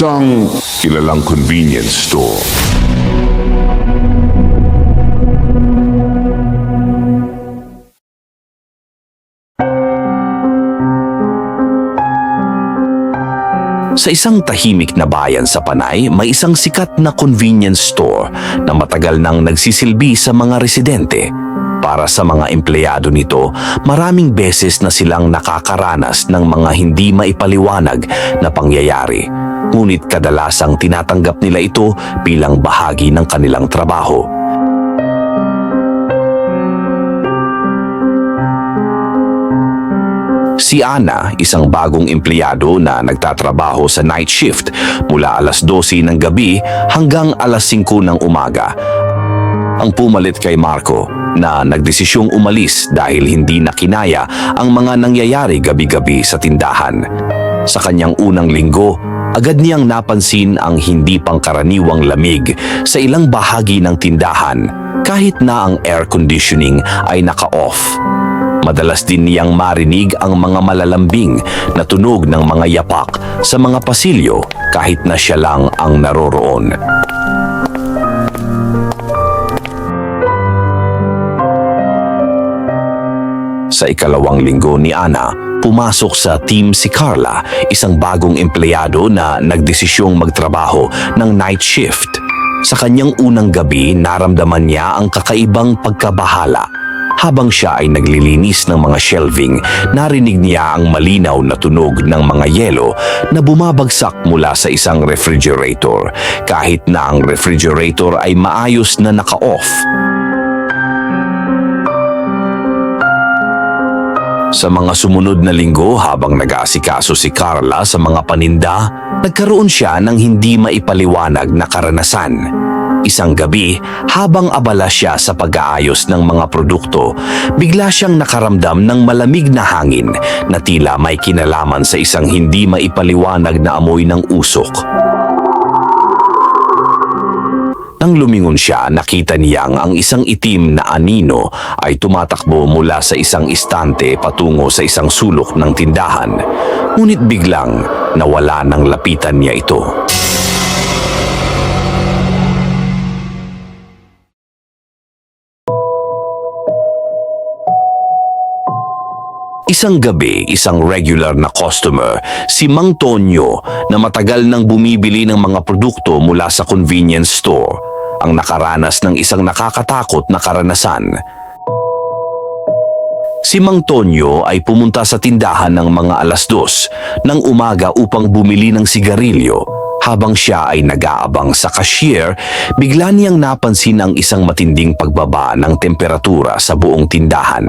Isang kilalang convenience store. Sa isang tahimik na bayan sa Panay, may isang sikat na convenience store na matagal nang nagsisilbi sa mga residente. Para sa mga empleyado nito, maraming beses na silang nakakaranas ng mga hindi maipaliwanag na pangyayari. Ngunit kadalasang tinatanggap nila ito bilang bahagi ng kanilang trabaho. Si Ana, isang bagong empleyado na nagtatrabaho sa night shift mula alas 12 ng gabi hanggang alas 5 ng umaga. Ang pumalit kay Marco na nagdesisyong umalis dahil hindi na kinaya ang mga nangyayari gabi-gabi sa tindahan. Sa kanyang unang linggo, agad niyang napansin ang hindi pangkaraniwang lamig sa ilang bahagi ng tindahan kahit na ang air conditioning ay naka-off. Madalas din niyang marinig ang mga malalambing na tunog ng mga yapak sa mga pasilyo kahit na siya lang ang naroroon. Sa ikalawang linggo ni Ana, pumasok sa team si Carla, isang bagong empleyado na nagdesisyong magtrabaho ng night shift. Sa kanyang unang gabi, naramdaman niya ang kakaibang pagkabahala. Habang siya ay naglilinis ng mga shelving, narinig niya ang malinaw na tunog ng mga yelo na bumabagsak mula sa isang refrigerator, kahit na ang refrigerator ay maayos na naka-off. Sa mga sumunod na linggo habang nag-aasikaso si Carla sa mga paninda, nagkaroon siya ng hindi maipaliwanag na karanasan. Isang gabi, habang abala siya sa pag-aayos ng mga produkto, bigla siyang nakaramdam ng malamig na hangin na tila may kinalaman sa isang hindi maipaliwanag na amoy ng usok. Nang lumingon siya, nakita niyang ang isang itim na anino ay tumatakbo mula sa isang istante patungo sa isang sulok ng tindahan. Ngunit biglang nawala ng lapitan niya ito. Isang gabi, isang regular na customer, si Mang Tonyo na matagal nang bumibili ng mga produkto mula sa convenience store, ang nakaranas ng isang nakakatakot na karanasan. Si Mang Tonyo ay pumunta sa tindahan ng mga alas dos ng umaga upang bumili ng sigarilyo. Habang siya ay nag-aabang sa cashier, bigla niyang napansin ang isang matinding pagbaba ng temperatura sa buong tindahan.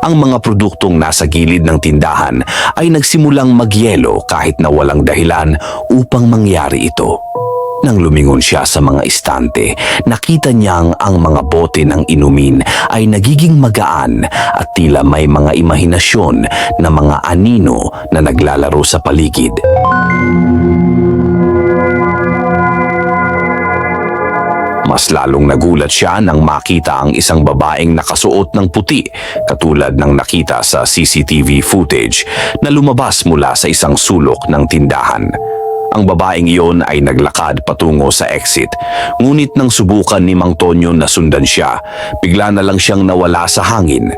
Ang mga produktong nasa gilid ng tindahan ay nagsimulang magyelo kahit na walang dahilan upang mangyari ito. Nang lumingon siya sa mga istante, nakita niyang ang mga bote ng inumin ay nagiging magaan at tila may mga imahinasyon na mga anino na naglalaro sa paligid. Mas lalong nagulat siya nang makita ang isang babaeng nakasuot ng puti katulad ng nakita sa CCTV footage na lumabas mula sa isang sulok ng tindahan. Ang babaeng iyon ay naglakad patungo sa exit. Ngunit nang subukan ni Mang Tonyo na sundan siya, bigla na lang siyang nawala sa hangin.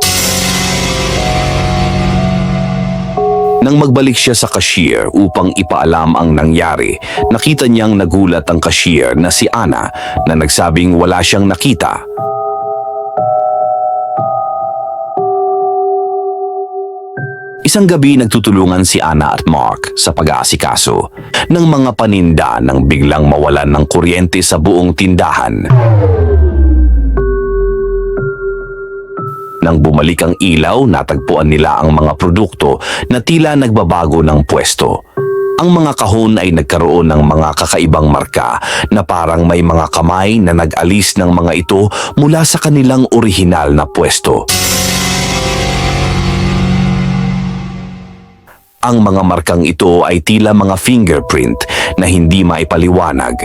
Nang magbalik siya sa cashier upang ipaalam ang nangyari, nakita niyang nagulat ang cashier na si Ana na nagsabing wala siyang nakita. Isang gabi nagtutulungan si Ana at Mark sa pag-aasikaso ng mga paninda nang biglang mawalan ng kuryente sa buong tindahan. Nang bumalik ang ilaw, natagpuan nila ang mga produkto na tila nagbabago ng pwesto. Ang mga kahon ay nagkaroon ng mga kakaibang marka na parang may mga kamay na nag-alis ng mga ito mula sa kanilang orihinal na pwesto. Ang mga markang ito ay tila mga fingerprint na hindi maipaliwanag.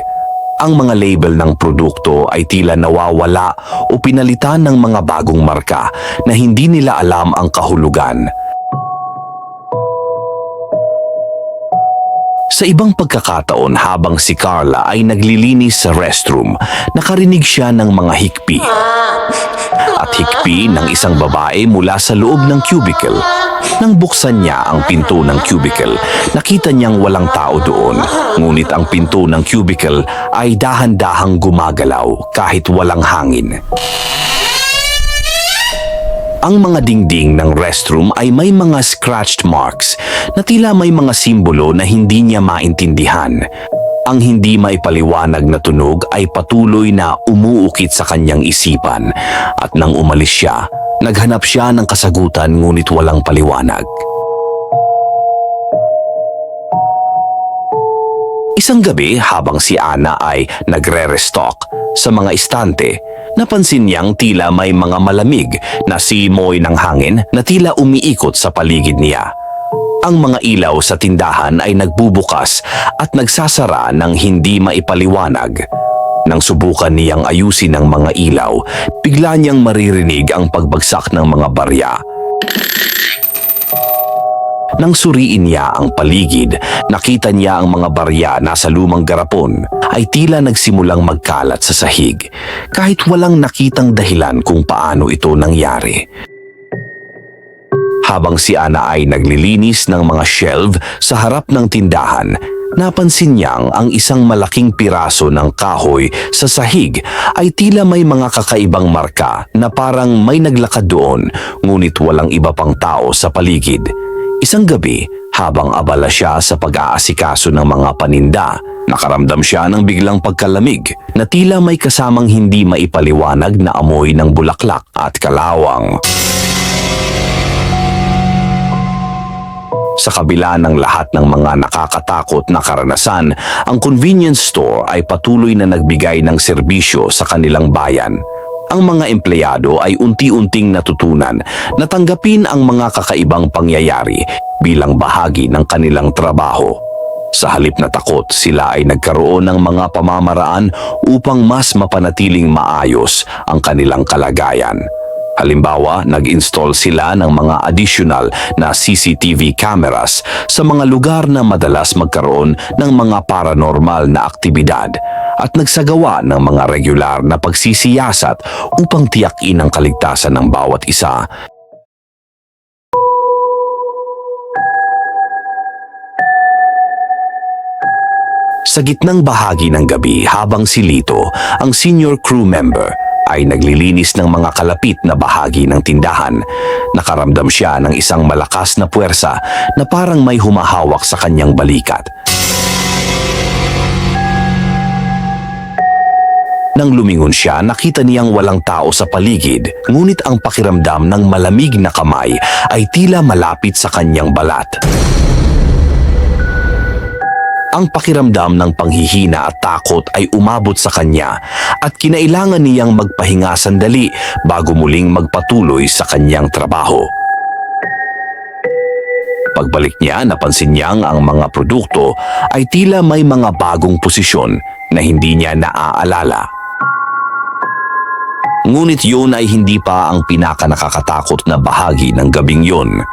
Ang mga label ng produkto ay tila nawawala o pinalitan ng mga bagong marka na hindi nila alam ang kahulugan. Sa ibang pagkakataon habang si Carla ay naglilinis sa restroom, nakarinig siya ng mga hikpi. At hikpi ng isang babae mula sa loob ng cubicle. Nang buksan niya ang pinto ng cubicle, nakita niyang walang tao doon. Ngunit ang pinto ng cubicle ay dahan-dahang gumagalaw kahit walang hangin. Ang mga dingding ng restroom ay may mga scratched marks na tila may mga simbolo na hindi niya maintindihan. Ang hindi maipaliwanag na tunog ay patuloy na umuukit sa kanyang isipan at nang umalis siya, naghanap siya ng kasagutan ngunit walang paliwanag. Isang gabi habang si Ana ay nagre-restock sa mga istante, napansin niyang tila may mga malamig na simoy ng hangin na tila umiikot sa paligid niya. Ang mga ilaw sa tindahan ay nagbubukas at nagsasara ng hindi maipaliwanag. Nang subukan niyang ayusin ang mga ilaw, bigla niyang maririnig ang pagbagsak ng mga barya. Nang suriin niya ang paligid, nakita niya ang mga barya nasa lumang garapon ay tila nagsimulang magkalat sa sahig kahit walang nakitang dahilan kung paano ito nangyari. Habang si Ana ay naglilinis ng mga shelf sa harap ng tindahan, napansin niyang ang isang malaking piraso ng kahoy sa sahig ay tila may mga kakaibang marka na parang may naglakad doon ngunit walang iba pang tao sa paligid. Isang gabi, habang abala siya sa pag-aasikaso ng mga paninda, nakaramdam siya ng biglang pagkalamig na tila may kasamang hindi maipaliwanag na amoy ng bulaklak at kalawang. Sa kabila ng lahat ng mga nakakatakot na karanasan, ang convenience store ay patuloy na nagbigay ng serbisyo sa kanilang bayan. Ang mga empleyado ay unti-unting natutunan na tanggapin ang mga kakaibang pangyayari bilang bahagi ng kanilang trabaho. Sa halip na takot, sila ay nagkaroon ng mga pamamaraan upang mas mapanatiling maayos ang kanilang kalagayan. Halimbawa, nag-install sila ng mga additional na CCTV cameras sa mga lugar na madalas magkaroon ng mga paranormal na aktibidad at nagsagawa ng mga regular na pagsisiyasat upang tiyakin ang kaligtasan ng bawat isa. Sa gitnang bahagi ng gabi habang si Lito, ang senior crew member, ay naglilinis ng mga kalapit na bahagi ng tindahan. Nakaramdam siya ng isang malakas na puwersa na parang may humahawak sa kanyang balikat. Nang lumingon siya, nakita niyang walang tao sa paligid, ngunit ang pakiramdam ng malamig na kamay ay tila malapit sa kanyang balat. Ang pakiramdam ng panghihina at takot ay umabot sa kanya at kinailangan niyang magpahinga sandali bago muling magpatuloy sa kanyang trabaho. Pagbalik niya, napansin niyang ang mga produkto ay tila may mga bagong posisyon na hindi niya naaalala. Ngunit yun ay hindi pa ang pinaka nakakatakot na bahagi ng gabing yun.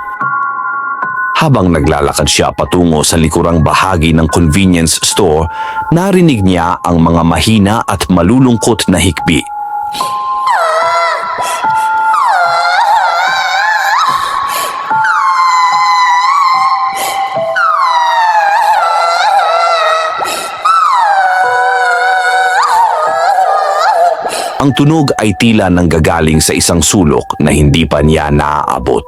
Habang naglalakad siya patungo sa likurang bahagi ng convenience store, narinig niya ang mga mahina at malulungkot na hikbi. Ang tunog ay tila nanggagaling sa isang sulok na hindi pa niya naaabot.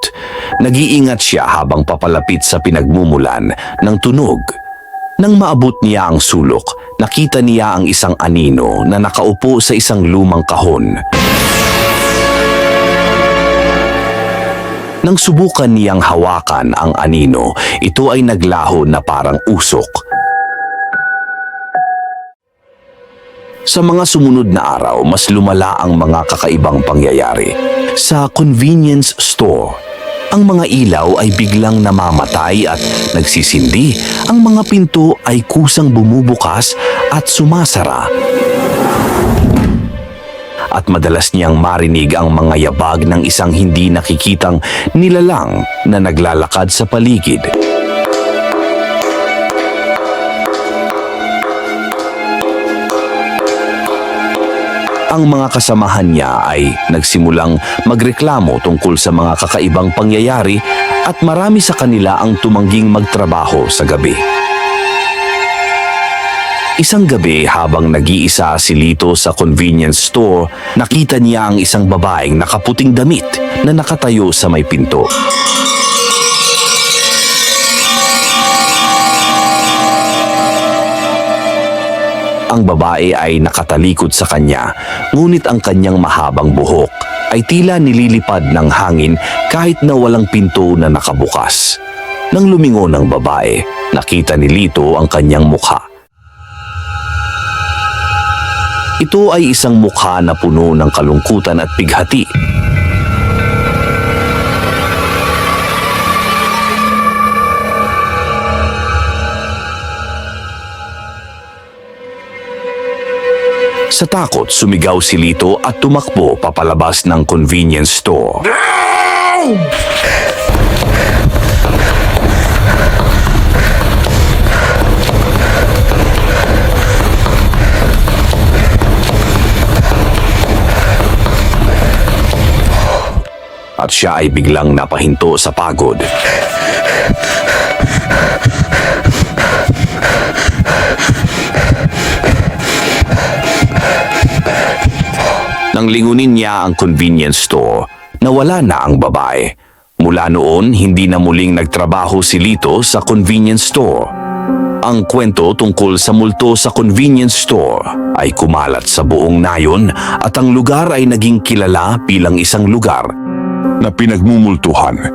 Nag-iingat siya habang papalapit sa pinagmumulan ng tunog. Nang maabot niya ang sulok, nakita niya ang isang anino na nakaupo sa isang lumang kahon. Nang subukan niyang hawakan ang anino, ito ay naglaho na parang usok. Sa mga sumunod na araw, mas lumala ang mga kakaibang pangyayari. Sa convenience store, ang mga ilaw ay biglang namamatay at nagsisindi. Ang mga pinto ay kusang bumubukas at sumasara. At madalas niyang marinig ang mga yabag ng isang hindi nakikitang nilalang na naglalakad sa paligid. Ang mga kasamahan niya ay nagsimulang magreklamo tungkol sa mga kakaibang pangyayari at marami sa kanila ang tumangging magtrabaho sa gabi. Isang gabi habang nag-iisa si Lito sa convenience store, nakita niya ang isang babaeng nakaputing damit na nakatayo sa may pinto. Ang babae ay nakatalikod sa kanya, ngunit ang kanyang mahabang buhok ay tila nililipad ng hangin kahit na walang pinto na nakabukas. Nang lumingon ang babae, nakita ni Lito ang kanyang mukha. Ito ay isang mukha na puno ng kalungkutan at pighati. Sa takot, sumigaw si Lito at tumakbo papalabas ng convenience store. At siya ay biglang napahinto sa pagod. Nang lingunin niya ang convenience store, nawala na ang babae. Mula noon, hindi na muling nagtrabaho si Lito sa convenience store. Ang kwento tungkol sa multo sa convenience store ay kumalat sa buong nayon at ang lugar ay naging kilala bilang isang lugar na pinagmumultuhan.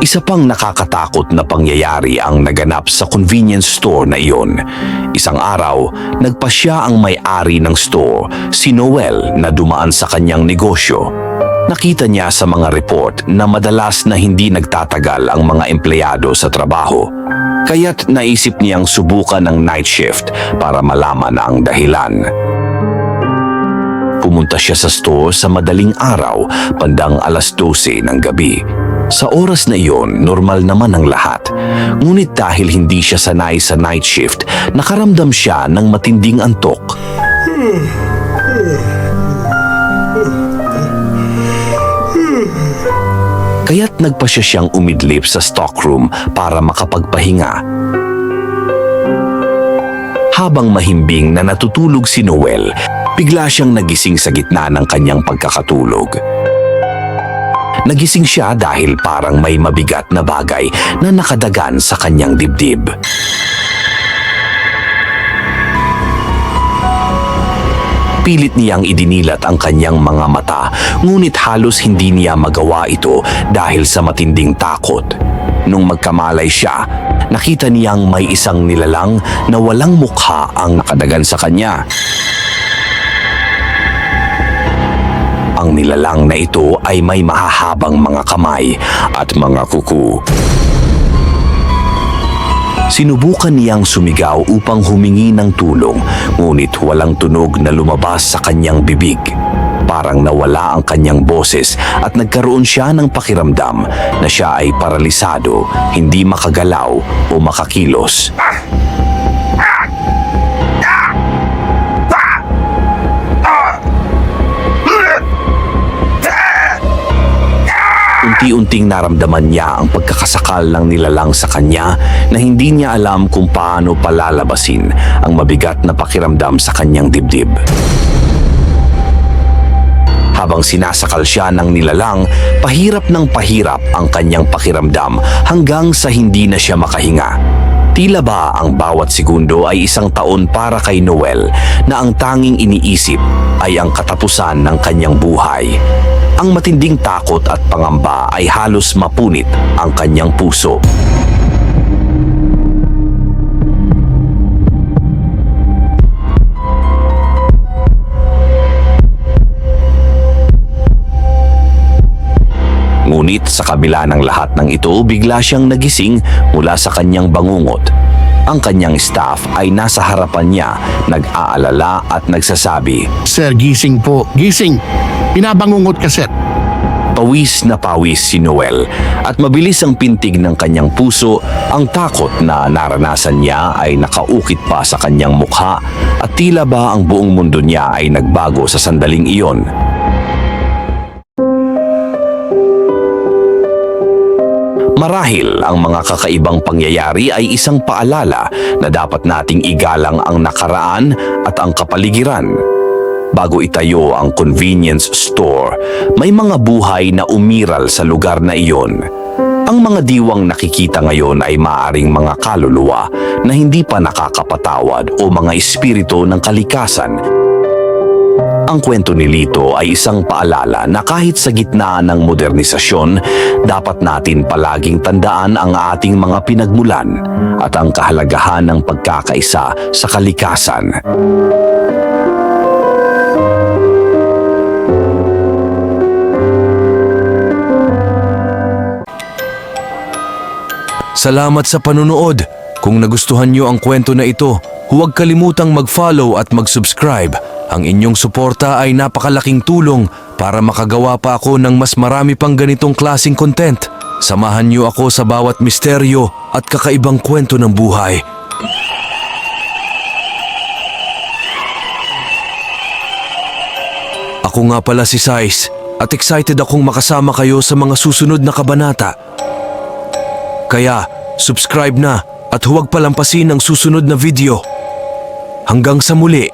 Isa pang nakakatakot na pangyayari ang naganap sa convenience store na iyon. Isang araw, nagpasya ang may-ari ng store, si Noel, na dumaan sa kanyang negosyo. Nakita niya sa mga report na madalas na hindi nagtatagal ang mga empleyado sa trabaho. Kaya't naisip niyang subukan ng night shift para malaman ang dahilan. Pumunta siya sa store sa madaling araw, bandang alas 12 ng gabi. Sa oras na iyon, normal naman ang lahat. Ngunit dahil hindi siya sanay sa night shift, nakaramdam siya ng matinding antok. Kaya't nagpa siya siyang umidlip sa stockroom para makapagpahinga. Habang mahimbing na natutulog si Noel, bigla siyang nagising sa gitna ng kanyang pagkakatulog. Nagising siya dahil parang may mabigat na bagay na nakadagan sa kanyang dibdib. Pilit niyang idinilat ang kanyang mga mata, ngunit halos hindi niya magawa ito dahil sa matinding takot. Nung magkamalay siya, nakita niyang may isang nilalang na walang mukha ang nakadagan sa kanya. Ang nilalang na ito ay may mahahabang mga kamay at mga kuko. Sinubukan niyang sumigaw upang humingi ng tulong, ngunit walang tunog na lumabas sa kanyang bibig. Parang nawala ang kanyang boses at nagkaroon siya ng pakiramdam na siya ay paralisado, hindi makagalaw o makakilos. Unti-unting naramdaman niya ang pagkakasakal ng nilalang sa kanya na hindi niya alam kung paano palalabasin ang mabigat na pakiramdam sa kanyang dibdib. Habang sinasakal siya ng nilalang, pahirap ng pahirap ang kanyang pakiramdam hanggang sa hindi na siya makahinga. Tila ba ang bawat segundo ay isang taon para kay Noel na ang tanging iniisip ay ang katapusan ng kanyang buhay. Ang matinding takot at pangamba ay halos mapunit ang kanyang puso. Sa kabila ng lahat ng ito, bigla siyang nagising mula sa kanyang bangungot. Ang kanyang staff ay nasa harapan niya, nag-aalala at nagsasabi, Sir, gising po. Gising. Pinabangungot ka, sir. Pawis na pawis si Noel at mabilis ang pintig ng kanyang puso ang takot na naranasan niya ay nakaukit pa sa kanyang mukha at tila ba ang buong mundo niya ay nagbago sa sandaling iyon. Marahil ang mga kakaibang pangyayari ay isang paalala na dapat nating igalang ang nakaraan at ang kapaligiran. Bago itayo ang convenience store, may mga buhay na umiral sa lugar na iyon. Ang mga diwang nakikita ngayon ay maaring mga kaluluwa na hindi pa nakakapatawad o mga espiritu ng kalikasan ang kwento ni Lito ay isang paalala na kahit sa gitna ng modernisasyon, dapat natin palaging tandaan ang ating mga pinagmulan at ang kahalagahan ng pagkakaisa sa kalikasan. Salamat sa panunood. Kung nagustuhan nyo ang kwento na ito, huwag kalimutang mag-follow at mag-subscribe. Ang inyong suporta ay napakalaking tulong para makagawa pa ako ng mas marami pang ganitong klasing content. Samahan nyo ako sa bawat misteryo at kakaibang kwento ng buhay. Ako nga pala si Sais at excited akong makasama kayo sa mga susunod na kabanata. Kaya, subscribe na at huwag palampasin ang susunod na video. Hanggang sa muli.